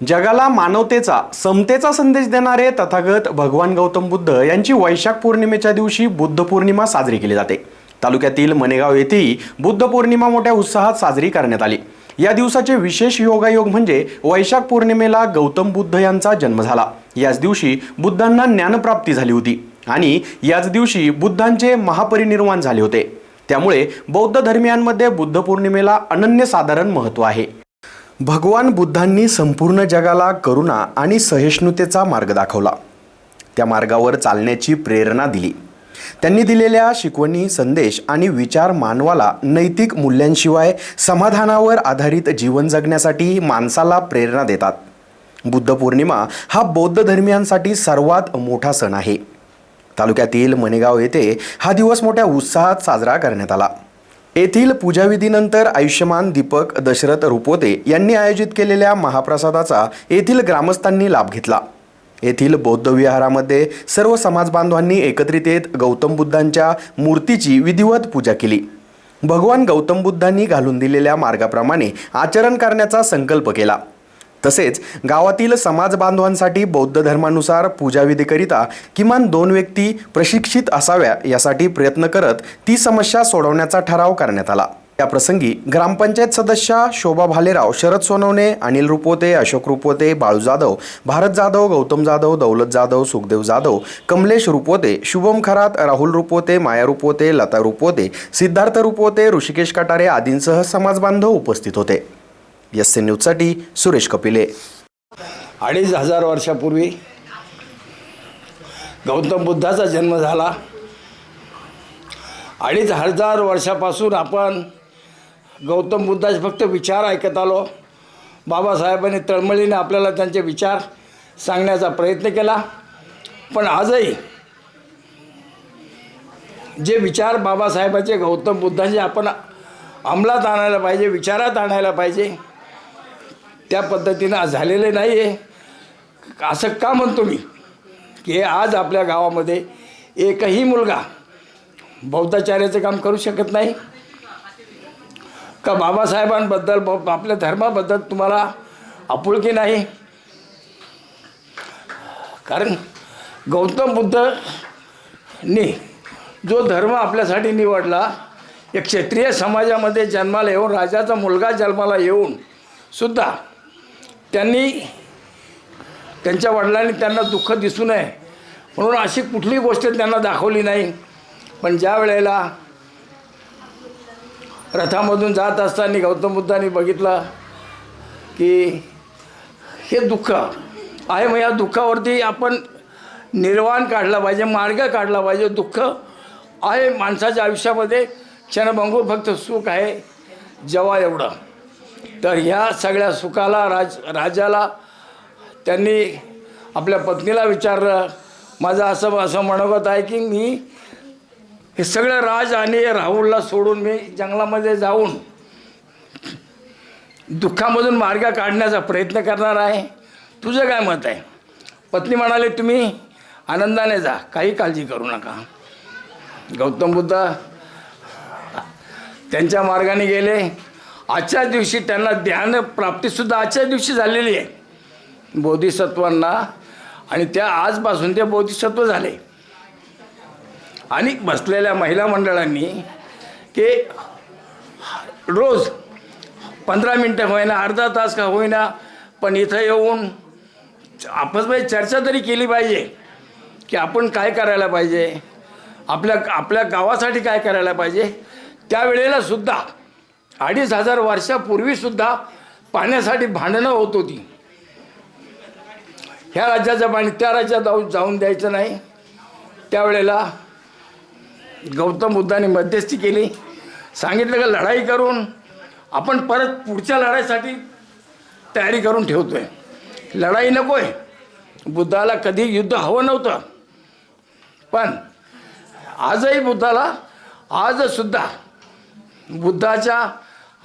जगाला मानवतेचा समतेचा संदेश देणारे तथागत भगवान गौतम बुद्ध यांची वैशाख पौर्णिमेच्या दिवशी बुद्ध पौर्णिमा साजरी केली जाते. तालुक्यातील मनेगाव येथेही बुद्ध पौर्णिमा मोठ्या उत्साहात साजरी करण्यात आली. या दिवसाचे विशेष योगायोग म्हणजे वैशाख पौर्णिमेला गौतम बुद्ध यांचा जन्म झाला. याच दिवशी बुद्धांना ज्ञानप्राप्ती झाली होती आणि याच दिवशी बुद्धांचे महापरिनिर्वाण झाले होते. त्यामुळे बौद्ध धर्मियांमध्ये बुद्ध पौर्णिमेला अनन्यसाधारण महत्त्व आहे. भगवान बुद्धांनी संपूर्ण जगाला करुणा आणि सहिष्णुतेचा मार्ग दाखवला. त्या मार्गावर चालण्याची प्रेरणा दिली. त्यांनी दिलेल्या शिकवणी संदेश आणि विचार मानवाला नैतिक मूल्यांशिवाय समाधानावर आधारित जीवन जगण्यासाठी माणसाला प्रेरणा देतात. बुद्ध पौर्णिमा हा बौद्ध धर्मियांसाठी सर्वात मोठा सण आहे. तालुक्यातील मणेगाव येथे हा दिवस मोठ्या उत्साहात साजरा करण्यात आला. येथील पूजाविधीनंतर आयुष्यमान दीपक दशरथ रुपोते यांनी आयोजित केलेल्या महाप्रसादाचा येथील ग्रामस्थांनी लाभ घेतला. येथील बौद्ध विहारामध्ये सर्व समाजबांधवांनी एकत्रित येत गौतम बुद्धांच्या मूर्तीची विधिवत पूजा केली. भगवान गौतम बुद्धांनी घालून दिलेल्या मार्गाप्रमाणे आचरण करण्याचा संकल्प केला. तसेच गावातील समाज बांधवांसाठी बौद्ध धर्मानुसार पूजाविधीकरिता किमान दोन व्यक्ती प्रशिक्षित असाव्या यासाठी प्रयत्न करत ती समस्या सोडवण्याचा ठराव करण्यात आला. या प्रसंगी ग्रामपंचायत सदस्या शोभा भालेराव शरद सोनवणे अनिल रुपोते अशोक रुपोते बाळू जाधव भारत जाधव गौतम जाधव दौलत जाधव सुखदेव जाधव कमलेश रुपोते शुभम खरात राहुल रुपोते माया रुपोते लता रुपोते सिद्धार्थ रुपोते ऋषिकेश कटारे आदींसह समाजबांधव उपस्थित होते. एस सी न्यूजसाठी सुरेश कपिले. अडीच हजार वर्षापूर्वी गौतम बुद्धाचा जन्म झाला. अडीच हजार वर्षापासून आपण गौतम बुद्धाचे फक्त विचार ऐकत आलो. बाबासाहेबांनी तळमळीने आपल्याला त्यांचे विचार सांगण्याचा प्रयत्न केला. पण आजही जे विचार बाबासाहेबांचे गौतम बुद्धांचे आपण अंमलात आणायला पाहिजे विचारात आणायला पाहिजे त्या पद्धतीनं झालेले नाही आहे असं का म्हणतो मी? की आज आपल्या गावामध्ये एकही मुलगा बौद्धाचार्याचं काम करू शकत नाही. का बाबासाहेबांबद्दल ब- आपल्या धर्माबद्दल तुम्हाला आपुलकी नाही? कारण गौतम बुद्धनी जो धर्म आपल्यासाठी निवडला एक क्षेत्रीय समाजामध्ये जन्माला येऊन राजाचा मुलगा जन्माला येऊन सुद्धा त्यांनी त्यांच्या वडिलांनी त्यांना दुःख दिसू नये म्हणून अशी कुठलीही गोष्ट त्यांना दाखवली नाही. पण ज्या वेळेला रथामधून जात असताना गौतम बुद्धांनी बघितलं की हे दुःख आहे मग या दुःखावरती आपण निर्वाण काढला पाहिजे मार्ग काढला पाहिजे. दुःख आहे माणसाच्या आयुष्यामध्ये क्षणभंगूर फक्त सुख आहे जेव्हा एवढं. तर ह्या सगळ्या सुखाला राज राजाला त्यांनी आपल्या पत्नीला विचारलं माझं असं असं मनोगत आहे की मी हे सगळं राज आणि राहुलला सोडून मी जंगलामध्ये जाऊन दुःखामधून मार्ग काढण्याचा प्रयत्न करणार आहे. तुझं काय मत आहे? पत्नी म्हणाले तुम्ही आनंदाने जा काही काळजी करू नका. गौतम बुद्ध त्यांच्या मार्गाने गेले. आजच्या दिवशी त्यांना ध्यान प्राप्तीसुद्धा आजच्या दिवशी झालेली आहे. बोधिसत्वांना आणि त्या आजपासून ते बोधिसत्व झाले. आणि बसलेल्या महिला मंडळांनी की रोज पंधरा मिनटं होईना अर्धा तास का होईना पण इथं येऊन आपसमध्ये चर्चा तरी केली पाहिजे की आपण काय करायला पाहिजे आपल्या आपल्या गावासाठी काय करायला पाहिजे त्यावेळेला सुद्धा अडीच हजार वर्षापूर्वीसुद्धा पाण्यासाठी भांडणं होत होती. ह्या राज्याचं पाणी त्या राज्यात जाऊन जाऊन द्यायचं नाही. त्यावेळेला गौतम बुद्धाने मध्यस्थी केली. सांगितलं का लढाई करून आपण परत पुढच्या लढाईसाठी तयारी करून ठेवतोय. लढाई नको आहे बुद्धाला कधी युद्ध हवं नव्हतं. पण आजही बुद्धाला आजसुद्धा बुद्धाच्या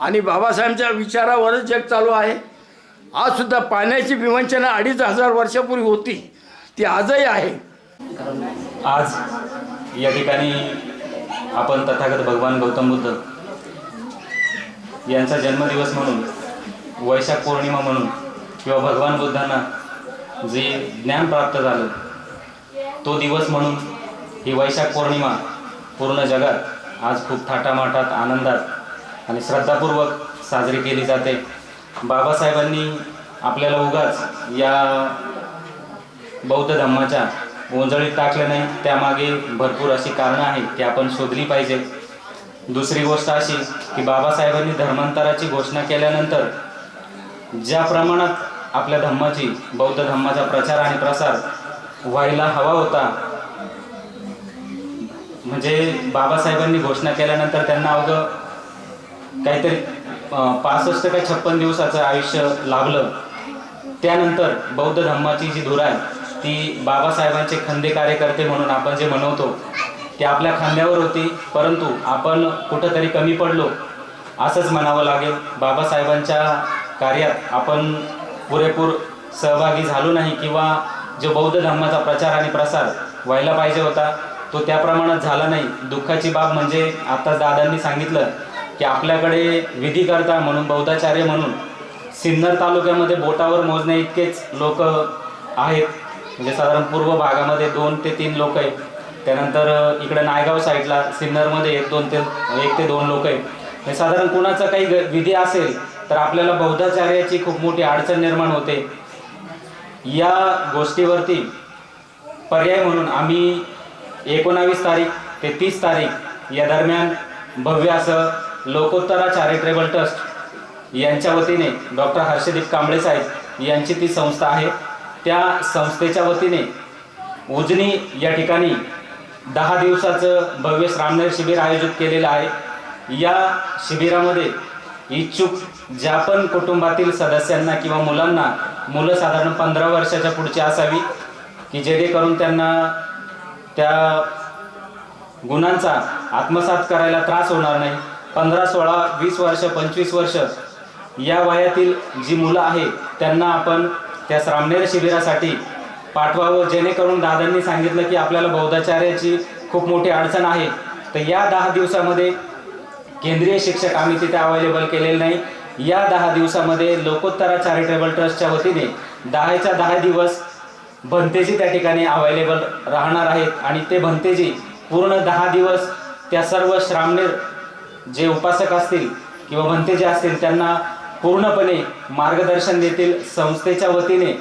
आणि बाबासाहेबांच्या विचारावरच जग चालू आहे. आजसुद्धा पाण्याची विवंचना अडीच हजार वर्षापूर्वी होती. ती आजही आहे. आज या ठिकाणी आपण तथागत भगवान गौतम बुद्ध यांचा जन्मदिवस म्हणून वैशाख पौर्णिमा म्हणून किंवा भगवान बुद्धांना जे ज्ञान प्राप्त झालं तो दिवस म्हणून ही वैशाख पौर्णिमा पूर्ण जगात आज खूप थाटामाटात आनंदात आणि श्रद्धापूर्वक साजरी केली जाते. बाबासाहेबांनी आपल्याला उगाच या बौद्ध धम्माच्या गोंजळीत टाकलं नाही. त्यामागे भरपूर अशी कारणं आहेत ती आपण शोधली पाहिजे. दुसरी गोष्ट अशी की बाबासाहेबांनी धर्मांतराची घोषणा केल्यानंतर ज्या प्रमाणात आपल्या धम्माची बौद्ध धम्माचा प्रचार आणि प्रसार व्हायला हवा होता म्हणजे बाबासाहेबांनी घोषणा केल्यानंतर त्यांना अवघं काहीतरी पासष्ट का छप्पन दिवसाचं आयुष्य लाभलं. त्यानंतर बौद्ध धम्माची जी धुरा आहे ती बाबासाहेबांचे खंदे कार्यकर्ते म्हणून आपण जे म्हणवतो ते आपल्या खांद्यावर होती परंतु आपण कुठंतरी कमी पडलो असंच म्हणावं लागेल. बाबासाहेबांच्या कार्यात आपण पुरेपूर सहभागी झालो नाही किंवा जो बौद्ध धर्माचा प्रचार आणि प्रसार व्हायला पाहिजे होता तो त्या प्रमाणात झाला नाही. दुःखाची बाब म्हणजे आता दादांनी सांगितलं की आपल्याकडे विधिकर्ता म्हणून बौद्धाचार्य म्हणून सिन्नर तालुक्यामध्ये बोटावर मोजण्या इतकेच लोक आहेत. म्हणजे साधारण पूर्व भागामध्ये दोन ते तीन लोक आहेत. त्यानंतर इकडे नायगाव साईडला सिन्नरमध्ये एक दोन ते एक ते दोन लोक आहेत. म्हणजे साधारण कुणाचा काही ग- विधी असेल तर आपल्याला बौद्धाचार्याची खूप मोठी अडचण निर्माण होते. या गोष्टीवरती पर्याय म्हणून आम्ही एकोणावीस तारीख ते तीस तारीख या दरम्यान भव्य असं लोकोत्तरा चॅरिटेबल ट्रस्ट यांच्या वतीने डॉक्टर हर्षदीप कांबळे साहेब यांची ती संस्था आहे. त्या संस्थेच्या वतीने उजनी या ठिकाणी दहा दिवसाचं भव्य श्रामनेर शिबिर आयोजित केलेलं आहे. या शिबिरामध्ये इच्छुक ज्या पण कुटुंबातील सदस्यांना किंवा मुलांना मुलं साधारण पंधरा वर्षाच्या पुढची असावी की जेणेकरून त्यांना त्या गुणांचा आत्मसात करायला त्रास होणार नाही. पंधरा सोळा वीस वर्ष पंचवीस वर्ष या वयातील जी मुलं आहेत त्यांना आपण त्या श्रामनेर शिबिरासाठी पाठवावं. जेणेकरून दादांनी सांगितलं की आपल्याला बौद्धाचार्याची खूप मोठी अडचण आहे. तर या दहा दिवसामध्ये केंद्रीय शिक्षक आम्ही तिथे अवेलेबल केलेले नाही. या दहा दिवसामध्ये लोकोत्तरा चॅरिटेबल ट्रस्टच्या वतीने दहाच्या दहा दिवस भंतेजी त्या ठिकाणी अवेलेबल राहणार आहेत. आणि ते भंतेजी पूर्ण दहा दिवस त्या सर्व श्रामनेर जे उपासक असतील किंवा भंतेजी असतील त्यांना पूर्णपणे मार्गदर्शन देतील संस्थेच्या वतीने.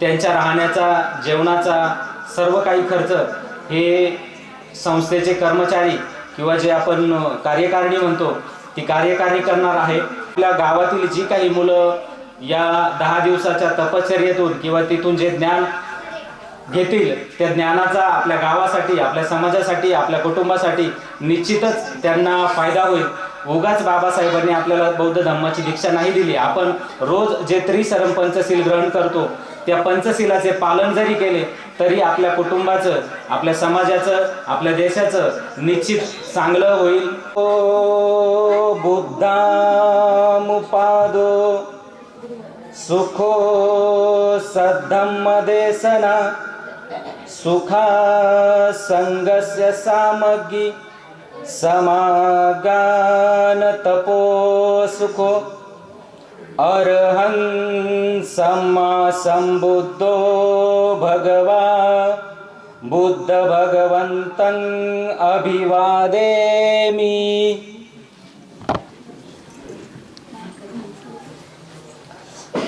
त्यांच्या राहण्याचा जेवणाचा सर्व काही खर्च हे संस्थेचे कर्मचारी किंवा जे आपण कार्यकारिणी म्हणतो ती कार्यकारिणी करणार आहे. आपल्या गावातील जी काही मुलं या दहा दिवसाच्या तपश्चर्येतून किंवा तिथून जे ज्ञान घेतील. त्या ज्ञानाचा आपल्या गावासाठी आपल्या समाजासाठी आपल्या कुटुंबासाठी निश्चितच त्यांना फायदा होईल. उगाच बाबासाहेबांनी आपल्याला बौद्ध धम्माची दीक्षा नाही दिली. आपण रोज जे त्रिसरम पंचशील ग्रहण करतो त्या पंचशिलाचे पालन जरी केले तरी आपल्या कुटुंबाचं आपल्या समाजाचं आपल्या देशाचं निश्चित चांगलं होईल. ओ बुद्धामुपादो सुखो सद्धम्म देसना सुखासङ्गस्य सामग्री समागानतपो सुखो। अर्हं सम्मा सम्बुद्धो भगवा। बुद्ध भगवन्तं अभिवादेमि।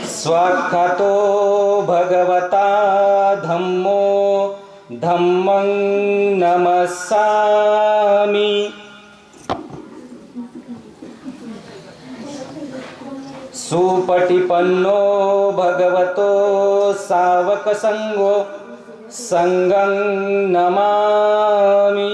स्वाख्यातो भगवता धम्मो। धम्मं नमस्सामि। सुपटिपन्नो भगवतो सावकसङ्गो सङ्गं नमामि